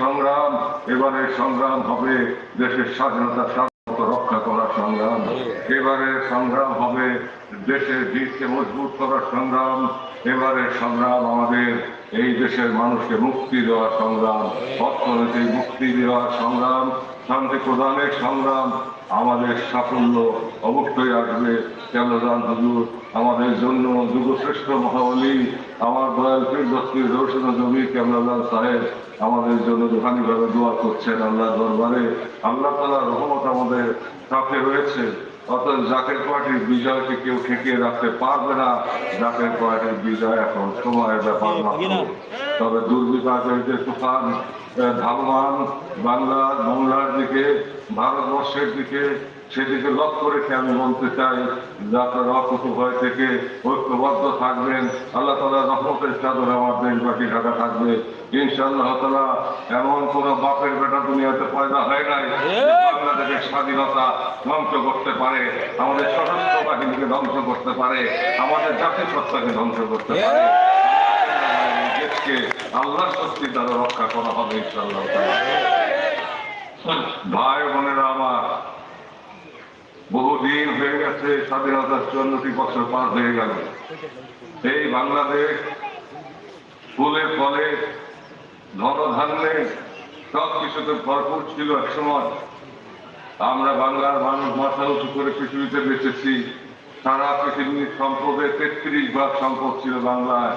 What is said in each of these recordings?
সংগ্রাম এবারের সংগ্রাম হবে দেশের স্বাধীনতা সার্বভৌমত্ব রক্ষা করার সংগ্রাম। এবারের সংগ্রাম হবে দেশের দিককে মজবুত করার সংগ্রাম। এবারের সংগ্রাম আমাদের এই দেশের মানুষকে মুক্তি দেওয়ার সংগ্রাম অর্থনৈতিক মুক্তি দেওয়ার সংগ্রাম, শান্তি প্রদানের সংগ্রাম আমাদের সাফল্য অবশ্যই আসবে। হুজুর আমাদের জন্য যুগশ্রেষ্ঠ মহাবলী আমার দয়াল রোশন জমি সাহেব আমাদের জন্য দোয়া করছেন আল্লাহ দরবারে। আল্লাহ তালা রহমত আমাদের সাথে রয়েছে। অর্থাৎ জাকের পার্টির বিজয়কে কেউ ঠেকিয়ে রাখতে পারবে না। জাকের পার্টির বিজয় এখন সময়ের ব্যাপার মাত্র। তবে দুর্বিপাকের তুফান আহ, ধাবমান বাংলার বাংলার দিকে ভারতবর্ষের দিকে সেদিকে লক্ষ্য রেখে আমি বলতে চাই যে আপনারা অকুত ভয় থেকে ঐক্যবদ্ধ থাকবেন। আল্লাহ তালা রহমতের চাদর আমার দেশবাসী ঢাকা থাকবে। ইনশাআল্লাহ তালা এমন কোন বাপের বেটা দুনিয়াতে পয়দা হয় নাই বাংলাদেশের স্বাধীনতা ধ্বংস করতে পারে, আমাদের সশস্ত্র বাহিনীকে ধ্বংস করতে পারে, আমাদের জাতির সত্তাকে ধ্বংস করতে পারে। দেশকে আল্লাহ শক্তি দ্বারা রক্ষা করা হবে ইনশাল্লাহ ভাই বোনেরা আমার বহুদিন হয়ে গেছে স্বাধীনতার চুয়ান্নটি বছর পার হয়ে গেল। এই বাংলাদেশ ফুলে ফলে ধনধান্যে সব কিছুতে ভরপুর ছিল এক সময়। আমরা বাংলার মানুষ মাথা উঁচু করে পৃথিবীতে বেঁচেছি। সারা পৃথিবীর সম্পদের তেত্রিশ ভাগ সম্পদ ছিল বাংলায়।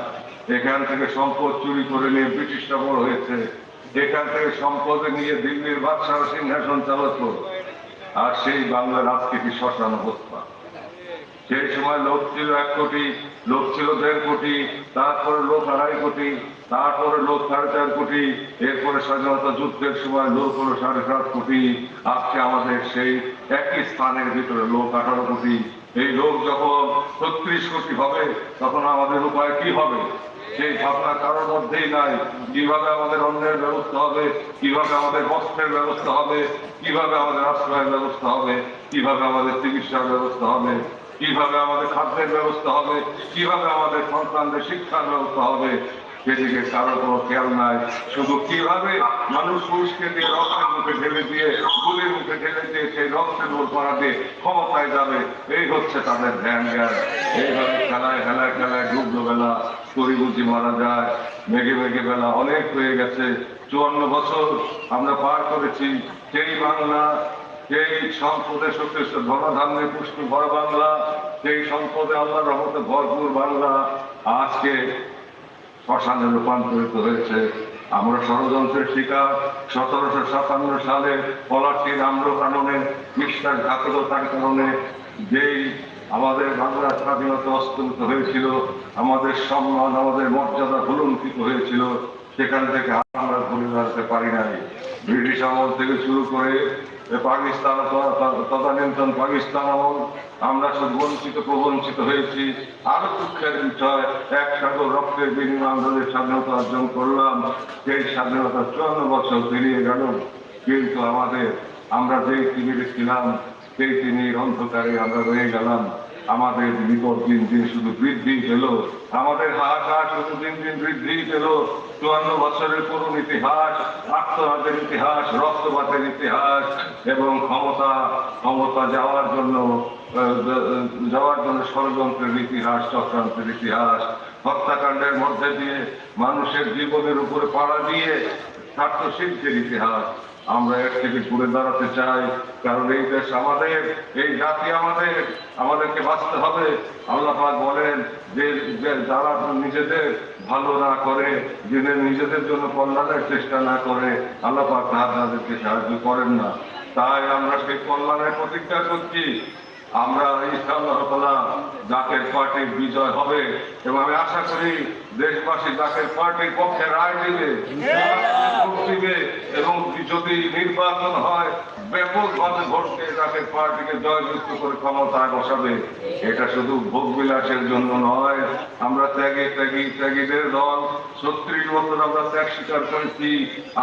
এখান থেকে সম্পদ চুরি করে নিয়ে ব্রিটিশরা বড় হয়েছে। এখান থেকে সম্পদে নিয়ে দিল্লির বাদশাহ সিংহাসন চালাতো। আর সেই বাংলার আজকে কি শ্মশান অবস্থা। সেই সময় লোক ছিল এক কোটি, লোক ছিল দেড় কোটি, তারপরে লোক আড়াই কোটি, তারপরে লোক সাড়ে চার কোটি, এরপরে স্বাধীনতা যুদ্ধের সময় লোক হলো সাড়ে সাত কোটি, আজকে আমাদের সেই একই স্থানের ভিতরে লোক আঠারো কোটি। এই লোক যখন ছত্রিশ কোটি হবে, তখন আমাদের উপায় কি হবে? সেই ভাবনা কারোর মধ্যেই নাই। কীভাবে আমাদের অন্যের ব্যবস্থা হবে? কীভাবে আমাদের বস্ত্রের ব্যবস্থা হবে? কীভাবে আমাদের আশ্রয়ের ব্যবস্থা হবে? কীভাবে আমাদের চিকিৎসার ব্যবস্থা হবে? কীভাবে আমাদের খাদ্যের ব্যবস্থা হবে? কীভাবে আমাদের সন্তানদের শিক্ষার ব্যবস্থা হবে? সেদিকে কারও কোনো খেয়াল নাই। শুধু কীভাবে মানুষ পুরুষকে দিয়ে রক্তের মুখে ঢেলে দিয়ে গুলির মুখে ঢেলে দিয়ে সেই রক্তের উপর করাতে ক্ষমতায় যাবে। এই হচ্ছে তাদের ধ্যান জ্ঞান। এইভাবে খেলায় খেলায় খেলায় ডুবলো বেলা করি মারা যায়। মেঘে মেঘে বেলা অনেক হয়ে গেছে। চুয়ান্ন বছর আমরা পার করেছি। সেই বাংলা সেই সম্পদে শক্তিষ্ঠ ধনধান্যে পুষ্টি ভর বাংলা সেই সম্পদে আল্লাহ রহমতে ভরপুর বাংলা। আজকে শ্মশানে রূপান্তরিত হয়েছে। আমরা ষড়যন্ত্রের শিকার। সতেরোশো সাতান্ন সালে পলাশির আম্র কাননে বিশ্বাসঘাতকতার কারণে যেই আমাদের বাংলার স্বাধীনতা অস্তমিত হয়েছিল, আমাদের সম্মান, আমাদের মর্যাদা ভুলুণ্ঠিত হয়েছিল, সেখান থেকে আমরা ঘুরে দাঁড়াতে পারি নাই। ব্রিটিশ আমল থেকে শুরু করে পাকিস্তান তদানীন্তন পাকিস্তান আমল আমরা শুধু বঞ্চিত, প্রবঞ্চিত হয়েছি। আরও দুঃখের বিষয়, এক সাগর রক্তের বিনিময় আমাদের স্বাধীনতা অর্জন করলাম। সেই স্বাধীনতা চুয়ান্ন বছর পেরিয়ে গেল, কিন্তু আমাদের আমরা যেই টিভিতে ছিলাম, সেই তিনি অন্ধকারে আমরা রয়ে গেলাম। আমাদের বিপদ দিন দিন শুধু বৃদ্ধি পেল। আমাদের হাহাকার শুধু দিন দিন বৃদ্ধি পেল। চুয়ান্ন বছরের পুরন ইতিহাস আত্মরাজের ইতিহাস, রক্তপাতের ইতিহাস এবং ক্ষমতা ক্ষমতা যাওয়ার জন্য যাওয়ার জন্য ষড়যন্ত্রের ইতিহাস, চক্রান্তের ইতিহাস, হত্যাকাণ্ডের মধ্যে দিয়ে মানুষের জীবনের উপরে পাড়া দিয়ে স্বার্থ সিদ্ধির ইতিহাস আমরা এর থেকে ঘুরে দাঁড়াতে চাই, কারণ এই দেশ আমাদের, এই জাতি আমাদের, আমাদেরকে বাঁচতে হবে। আল্লাহ বলেন, যে যারা নিজেদের ভালো না করে, যিনি নিজেদের জন্য কল্যাণের চেষ্টা না করে, আল্লাহ তাদেরকে সাহায্য করেন না। তাই আমরা সেই কল্যাণের প্রতিজ্ঞা করছি। আমরা ইনশাআল্লাহ জাকের পার্টির বিজয় হবে এবং আমি আশা করি দেশবাসী জাকের পার্টির পক্ষে রায় দিবে দিবে এবং যদি নির্বাচন হয়, ব্যাপকভাবে ভোট দিয়ে জাকের পার্টিকে জয়যুক্ত করে ক্ষমতায় বসাবে। এটা শুধু ভোগ বিলাসের জন্য নয়, আমরা ত্যাগে, ত্যাগী, ত্যাগীদের দল, ছত্রিশ বছর আমরা ত্যাগ স্বীকার করেছি।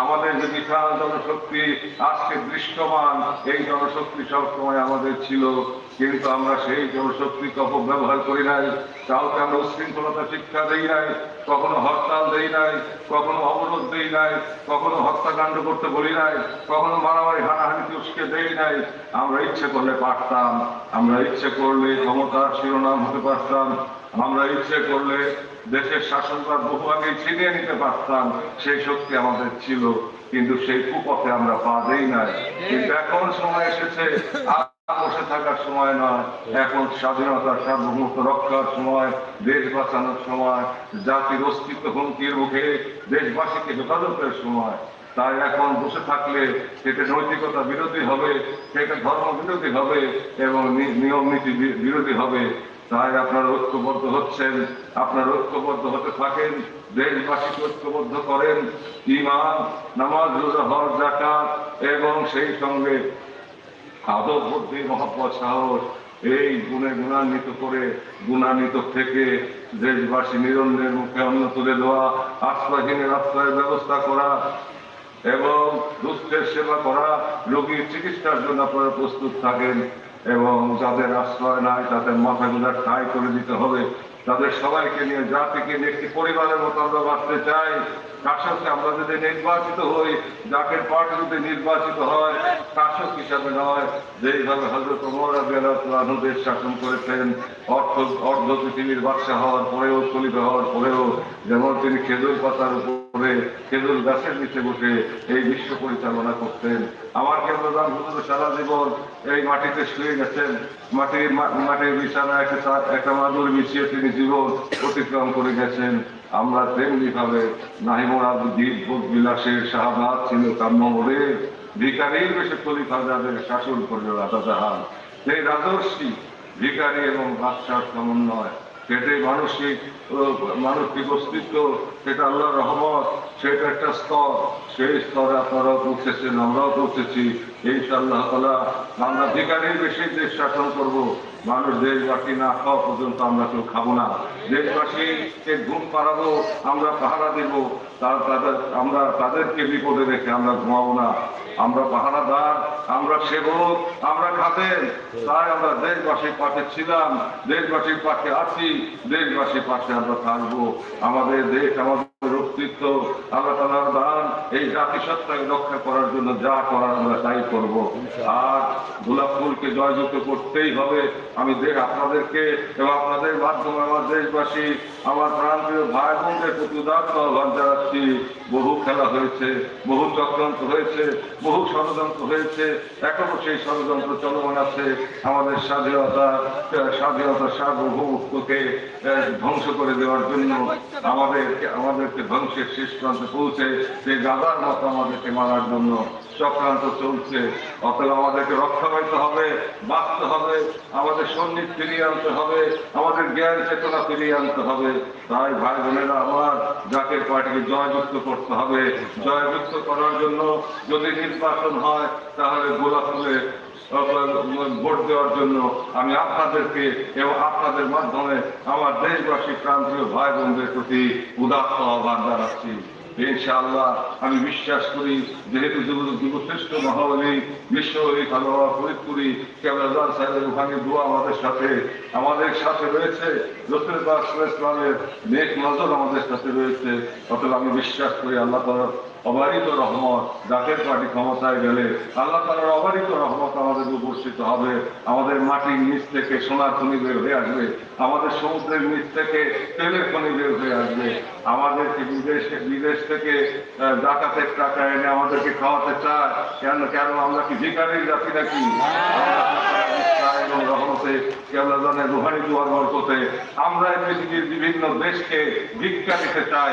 আমাদের যে বিশাল জনশক্তি আজকে দৃশ্যমান, এই জনশক্তি সবসময় আমাদের ছিল। কিন্তু আমরা সেই জনশক্তিকে অপব্যবহার করি নাই কাউকে আমরা উশৃঙ্খলতা শিক্ষা দেই নাই, কখনো হরতাল দেই নাই, কখনো অবরোধ দেই নাই, কখনো হত্যাকাণ্ড করতে বলি নাই, কখনো মারামারি হানাহানি তুষকে দেই নাই। আমরা ইচ্ছে করলে পারতাম, আমরা ইচ্ছে করলে ক্ষমতার শিরোনাম হতে পারতাম, আমরা ইচ্ছে করলে দেশের শাসনভার বহু আগে ছিনিয়ে নিতে পারতাম, সেই শক্তি আমাদের ছিল, কিন্তু সেই কুপথে আমরা পা দেই নাই। কিন্তু এখন সময় এসেছে বসে থাকার সময় নয় এখন স্বাধীনতার সার্বভৌমত্ব রক্ষার সময় দেশ বাঁচানোর সময় জাতির অস্তিত্ব হুমকির মুখে দেশবাসীকে হেফাজতের সময়। তাই এখন বসে থাকলে সেটা নৈতিকতা বিরোধী হবে সেটা ধর্ম বিরোধী হবে এবং নিয়ম নীতি বিরোধী হবে। তাই আপনারা ঐক্যবদ্ধ হচ্ছেন আপনারা ঐক্যবদ্ধ হতে থাকেন দেশবাসীকে ঐক্যবদ্ধ করেন। ইমান নামাজ রোজা হজ জাকাত এবং সেই সঙ্গে আদব বুদ্ধি মহব্বত, সাহস, এই গুণে গুণান্বিত করে, গুণান্বিত থেকে দেশবাসী নিরন্নের মুখে অন্ন তুলে দেওয়া আশ্রয়হীনের আশ্রয়ের ব্যবস্থা করা এবং দুঃখের সেবা করা, রোগীর চিকিৎসার জন্য আপনারা প্রস্তুত থাকেন এবং যাদের আশ্রয় নাই, তাদের মাথাগুলা ঠাই করে দিতে হবে। তাদের সবাইকে নিয়ে, জাতিকে নিয়ে একটি পরিবারের মতো আমরা বাঁচতে চাই। তার সাথে আমরা যদি নির্বাচিত হই জাকের পার্টি যদি নির্বাচিত হয়, শাসক হিসাবে নয়, যেইভাবে হজরত মোরাদের শাসন করেছেন, অর্থ অর্ধ পৃথিবীর বাদশা হওয়ার পরেও খলিফা হওয়ার পরেও, যেমন তিনি খেজুর পাতার উপরে খেজুর গাছের নিচে বসে এই বিশ্ব পরিচালনা করতেন। আমার কেন্দ্রদান হুজুর সারা জীবন এই মাটিতে শুয়ে গেছেন। মাটির বিছানা একটা একটা মাদুর তিনি জীবন অতিক্রম করে গেছেন। আমরা তেমনি ভাবে বিলাসের শাহবাদ ছিল কাম্যরে ভিকারির বেশে খলিফা শাসন করল রাজা জাহান। সেই রাজর্ষি ভিকারি এবং বাদশার সমন্বয়। সেটাই মানসিক মানসিক অস্তিত্ব সেটা আল্লাহর রহমত, সেটা একটা স্তর। সেই স্তরে আপনারাও পৌঁছেছেন, আমরাও পৌঁছেছি। ইনশাআল্লাহ তালা আমরা বেশি দেশ শাসন করব। মানুষ দেশবাসী না খাওয়া পর্যন্ত আমরা কেউ খাব না। দেশবাসীকে ঘুম পাড়াবো, আমরা পাহারা দেব, তার তাদের, আমরা তাদেরকে বিপদে রেখে আমরা ঘুমাবো না। আমরা পাহারাদার, আমরা সেবক, আমরা খাতেন তাই আমরা দেশবাসীর পাশে ছিলাম, দেশবাসীর পাশে আছি, দেশবাসীর পাশে আমরা থাকব। আমাদের দেশ, আমাদের আল্লাহ তালার দান এই জাতিসত্তাকে রক্ষা করার জন্য যা করার আমরা তাই করব। আর গোলাপ ফুলকে জয়যুক্ত করতেই হবে। আমি দেখ আপনাদেরকে এবং আপনাদের মাধ্যমে আমার দেশবাসী আমার প্রাণপ্রিয় ভাই বোনদের প্রতি উদাত্ত আহ্বান জানাচ্ছি। বহু খেলা হয়েছে বহু চক্রান্ত হয়েছে বহু ষড়যন্ত্র হয়েছে। এখনও সেই ষড়যন্ত্র চলমান আছে। আমাদের স্বাধীনতা স্বাধীনতা সার্বভৌমত্বকে ধ্বংস করে দেওয়ার জন্য আমাদেরকে আমাদেরকে ধ্বংসের শেষ প্রান্তে পৌঁছে যে গাদার মতো আমাদেরকে মারার জন্য চক্রান্ত চলছে। অতএব আমাদেরকে রক্ষা পাইতে হবে, বাঁচতে হবে, আমাদের সন্ন্যাস ফিরিয়ে আনতে হবে, আমাদের জ্ঞান চেতনা ফিরিয়ে আনতে হবে। তাই ভাই বোনেরা, আমার জাতীয় পার্টিকে জয়যুক্ত করতে হবে। জয়যুক্ত করার জন্য যদি নির্বাচন হয়, তাহলে গোলাপ ভোট দেওয়ার জন্য আমি আপনাদেরকে এবং আপনাদের মাধ্যমে আমার দেশবাসী, প্রান্তীয় ভাই বোনদের প্রতি উদাত্ত আহ্বান জানাচ্ছি। ইনশাআল্লাহ আমি বিশ্বাস করি, যেহেতু যুব যুবশ্রেষ্ঠ মহাবলী বিশ্ববলী খালোয়া ফরিদপুরি কেবলাদার সাহেবের ওখানে দোয়া আমাদের সাথে আমাদের সাথে রয়েছে। রসুল ইসলামের নেক নজর আমাদের সাথে রয়েছে। অতএব আমি বিশ্বাস করি আল্লাহ তালার অবারিত রহমত জাতীয় পার্টি ক্ষমতায় গেলে আল্লাহ তালার অবারিত রহমত আমাদের উপস্থিত হবে। আমাদের মাটির নিচ থেকে সোনার খনি বের হয়ে আসবে। আমাদের সমুদ্রের নিচ থেকে তেলের খনি বের হয়ে আসবে। আমাদেরকে বিদেশ বিদেশ থেকে ডাকাতের টাকা এনে আমাদেরকে খাওয়াতে চায়। কেন কেন আমরা কি ভিকারির জাতি নাকি? আমরা এই পৃথিবীর বিভিন্ন দেশকে ভিক্ষা দিতে চাই।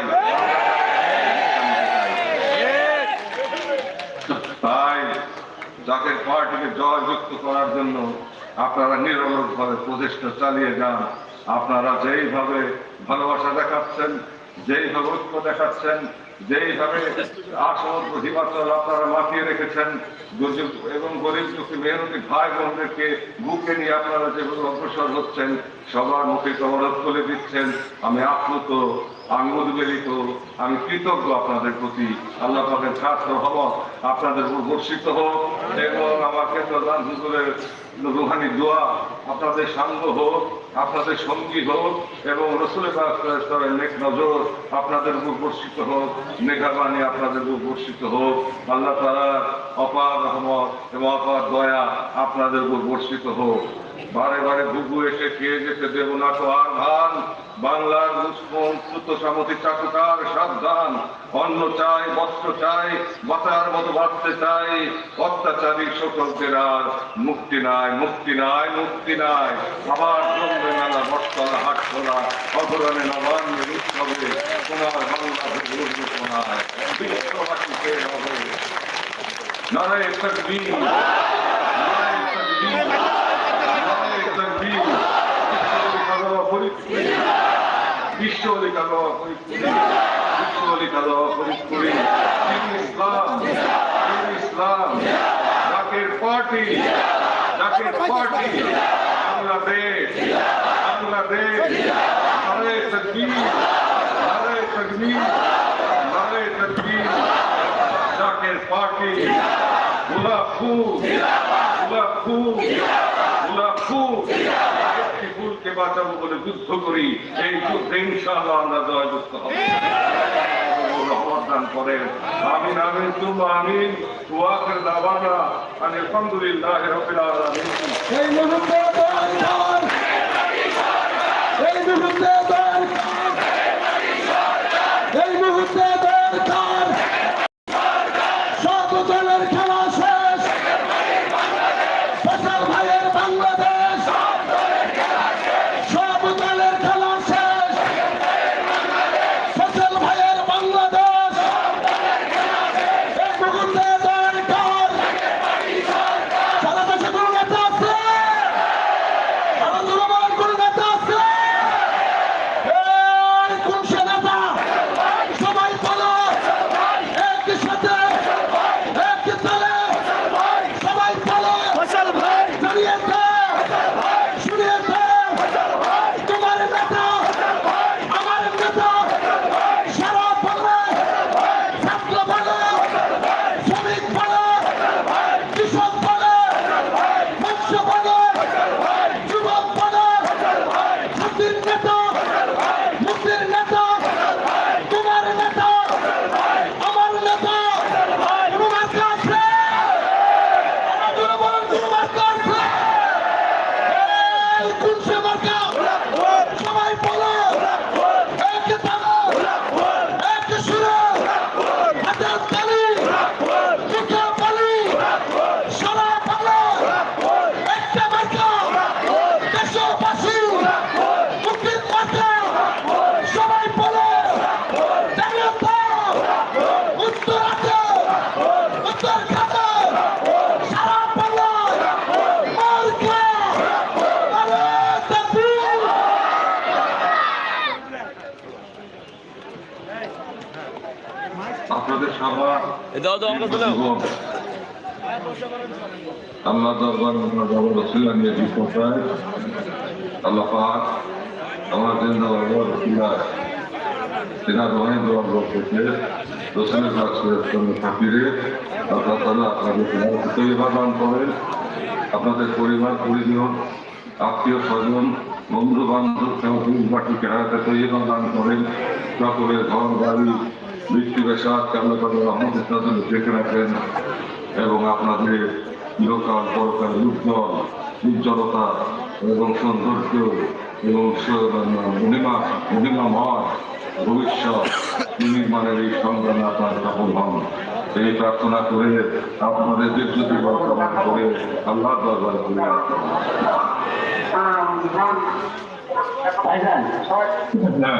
তাই জাকের পার্টিকে জয়যুক্ত করার জন্য আপনারা নিরলসভাবে প্রচেষ্টা চালিয়ে যান। আপনারা যেইভাবে ভালোবাসা দেখাচ্ছেন যেইভাবে ঐক্য দেখাচ্ছেন, যেইভাবে আসমুদ্র হিমাচল আপনারা মাতিয়ে রেখেছেন দুর্যোগ এবং গরিব দুঃখী মেহনতি ভাই বোনদেরকে বুকে নিয়ে আপনারা যেভাবে অগ্রসর হচ্ছেন, সবার মুখে কবরত করে দিচ্ছেন, আমি আপ্লুত, আমি উদ্বেলিত, আমি কৃতজ্ঞ আপনাদের প্রতি। আল্লাহ পাকের খাস হব আপনাদের উপর বর্ষিত হোক এবং আমার ক্ষেত্রে দান রুহানি দোয়া আপনাদের সাঙ্গ হোক। আপনাদের সঙ্গী হোক এবং রসুলের নেক নজর আপনাদের উপর বর্ষিত হোক নেঘাবাণী আপনাদের উপর বর্ষিত হোক, আল্লাহ তারা অপার রহমত এবং অপার দয়া আপনাদের উপর বর্ষিত হোক। বারে বারে বুবু এসে খেয়ে যেতে দেব না তো আর ভান। বাংলার মুসলিম সুত সামতি চাটুকার সাবধান। অন্ন চাই, বস্ত্র চাই বাঁচার মতো বাঁচতে চাই। অত্যাচারী শোষকদের আর মুক্তি নাই মুক্তি নাই মুক্তি নাই। আবার জন্মে মেলা বটতলা হাটতলা অধরণে নবান্নের উৎসবে তোমার বাংলা বিশ্ববাসীকে নারায় তকবীর নারায় নারায় তকবীর ঈশ্বরী কালো ঈশ্বরী কালো ফরিদপুরি ইসলাম ইসলাম জাকের পার্টি জাকের পার্টি বাংলাদেশ বাংলাদেশ নারে তকবীর নারে তকবীর নারে তকবীর জাকের পার্টি গোলাপ গোলাপ গোলাপ ফুল ফুলকে বাঁচাবো বলে যুদ্ধ করি। এই যুদ্ধে ইনশাআল্লাহ আমরা জয়যুক্ত হব। রহমদান করেন। তুম আমিন ওয়াকের দাওয়ানা। আন আলহামদুলিল্লাহ রাব্বিল এই মুহূর্তে এই মুহূর্তে আপনাদের দিলাম আল্লাহ দরবার আমরা যাব রসিলা নিয়ে বিপদায় আল্লাহ পাক আমার জিন্দা বাবা রসিলা তেনার রহে দেওয়ার লোক থেকে রসিলের কাজ করে থাকিরে আল্লাহ তালা আপনাদের তৈবা দান করেন আপনাদের পরিবার পরিজন আত্মীয় স্বজন বন্ধু বান্ধব সহযোগীকে হারাতে তৈবা দান করেন। সকলের ঘর বাড়ি বৃত্তি পেশা কেমন করে রহমতের তাদের দেখে রাখেন এবং আপনাদের লোকাল পরকাল উজ্জ্বল উজ্জ্বলতা এবং সৌন্দর্য এবং মহিমা মহিমাময় ভবিষ্যৎ নির্মাণের এই সংগ্রামে আপনার সফল হন। এই প্রার্থনা করে আপনাদের দীর্ঘতি কামনা করে আল্লাহ দরবার করে হ্যাঁ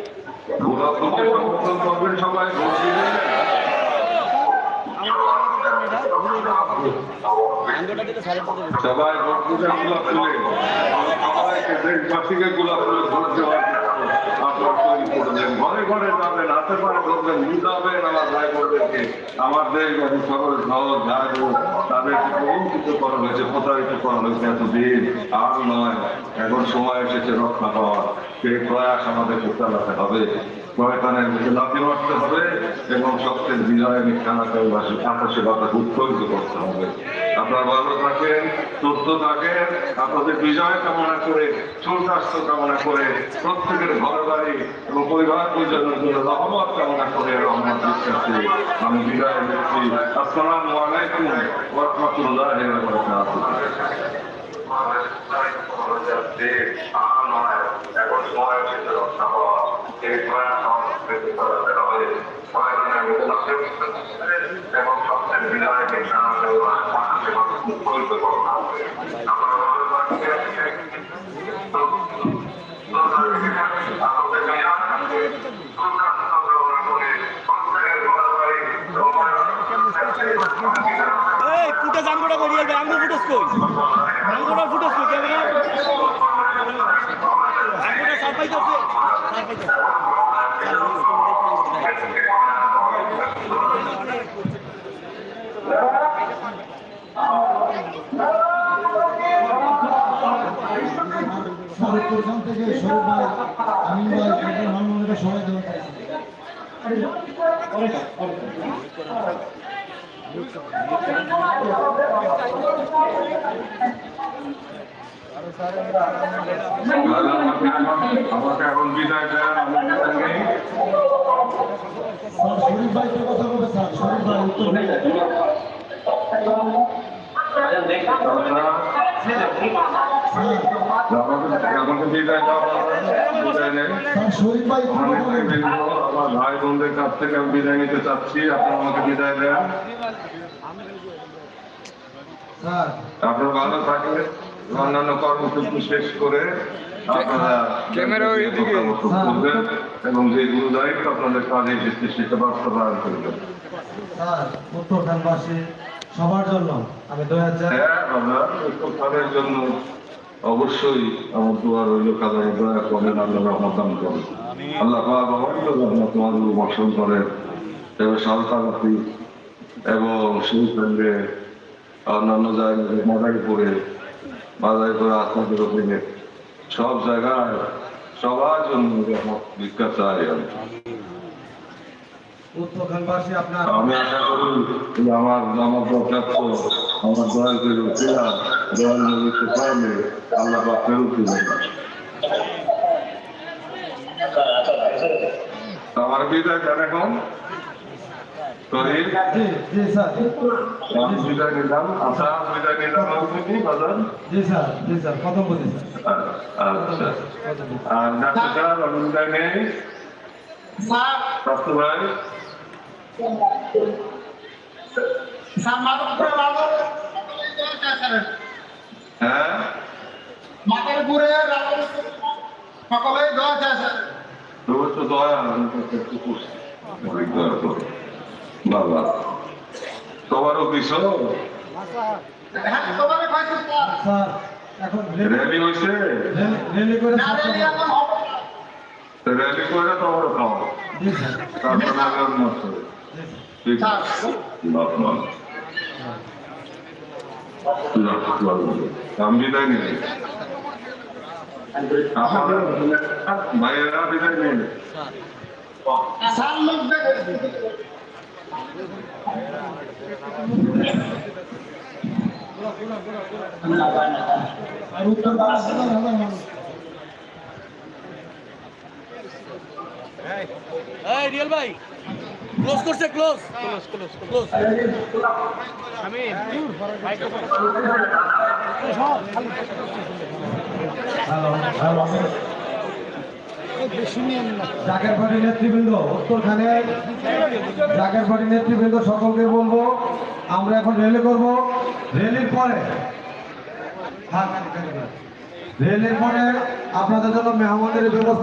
আমার ভাই বোনদেরকে আমার দেশবাসী সকল সহজ তাদেরকে করা হয়েছে প্রতারিত করা হয়েছে এতদিন। আর নয়, এখন সময় এসেছে রক্ষা পাওয়ার। সেই প্রয়াস আমাদেরকে চালাতে হবে শয়তানের মুখে লাফি মারতে হবে এবং সত্যের আকাশে বাতাস করতে হবে। ভালো থাকেন, সুস্থ থাকেন, আপনাদের বিজয় কামনা করে সুস্বাস্থ্য কামনা করে, প্রত্যেকের ঘর বাড়ি এবং পরিবার পরিজনের জন্য কামনা করে বিশ্বাসে আমি বিদায় নিচ্ছি। আসসালামু আলাইকুম ওয়া রাহমাতুল্লাহি ওয়া বারাকাতুহু এখন সময় হচ্ছে রক্ষা পাওয়া এই প্রয়াস সংস্কৃতি করাতে হবে এবং সবচেয়ে জানাতে করতে করতে হবে এই ফুটেজ আঙ্গুটা করি আলবে আঙ্গুর কই আঙ্গুটার ফুটেজ কই ক্যামেরা আঙ্গুটা সাফাইতে আছে? সাফাইতে প্রধান থেকে শরীফ ভাই আমিন ভাই আপনার মানবন্ধুরা সবাই দেওয়া বিদায় ভাই আমার ভাই বোনদের কাছ থেকে আমি বিদায় নিতে চাচ্ছি। আপনারা আমাকে বিদায় দেন। আপনারা ভালো থাকলে অন্যান্য কর্মসূচি শেষ করে আপনারা ক্যামেরা ওইদিকে। করবেন এবং যে দায়িত্ব আপনাদের কাজে এসেছে সেটা বাস্তবায়ন করবেন। উত্তরখানবাসী সবার জন্য আমি হ্যাঁ আমরা জন্য অবশ্যই আমার দোয়া রইল কাদের দয়া করেন আল্লাহ রহমতান করেন। আল্লাহ পাক রহমত তোমাদের বর্ষণ করেন এবং সালতানাতি এবং সেই সঙ্গে অন্যান্য জায়গায় মাদারীপুরে মাদারীপুরে আপনাদের ওখানে সব জায়গায় সবার জন্য ভিক্ষা চাই আমি। আমি আশা করি আমার আমার প্রাপ্ত আমার দয়া করে উঠিয়া দয়া নিতে পারলে আল্লাহ পাক ফেরত দিবেন। আমার বিদায় কেন এখন। সরি জি জি স্যার। বিদায় নিলাম আশা বিদায় নিলাম আপনি বাজার? জি স্যার জি স্যার প্রথম বুঝি স্যার। আচ্ছা। আর ডাক্তার বিদায় স্বাস্থ্য ভাই? হ্যাঁ? সকলে দোয়া চায় স্যার। তো দয়া আমি তো একটু অনেক দয়া করো। বাবা। তোমারও কিছু হ্যাঁ র্যালি হয়েছে? রেলি করে র্যালি করে তোমারও খাও তারপরে। আমি বিদায় ভাইয়েরা দেখে আর উত্তর হাজার হাজার মানুষ এই রিয়েল ভাই ক্লোজ করছে ক্লোজ ক্লোজ ক্লোজ ক্লোজ আমি হ্যালো জাকের পার্টি নেতৃবৃন্দ উত্তরখানে জাকের পার্টি নেতৃবৃন্দ সকলকে বলব আমরা এখন রেলি করব। রেলির পরে হ্যাঁ, রেলির পরে আপনাদের জন্য মেহমানের ব্যবস্থা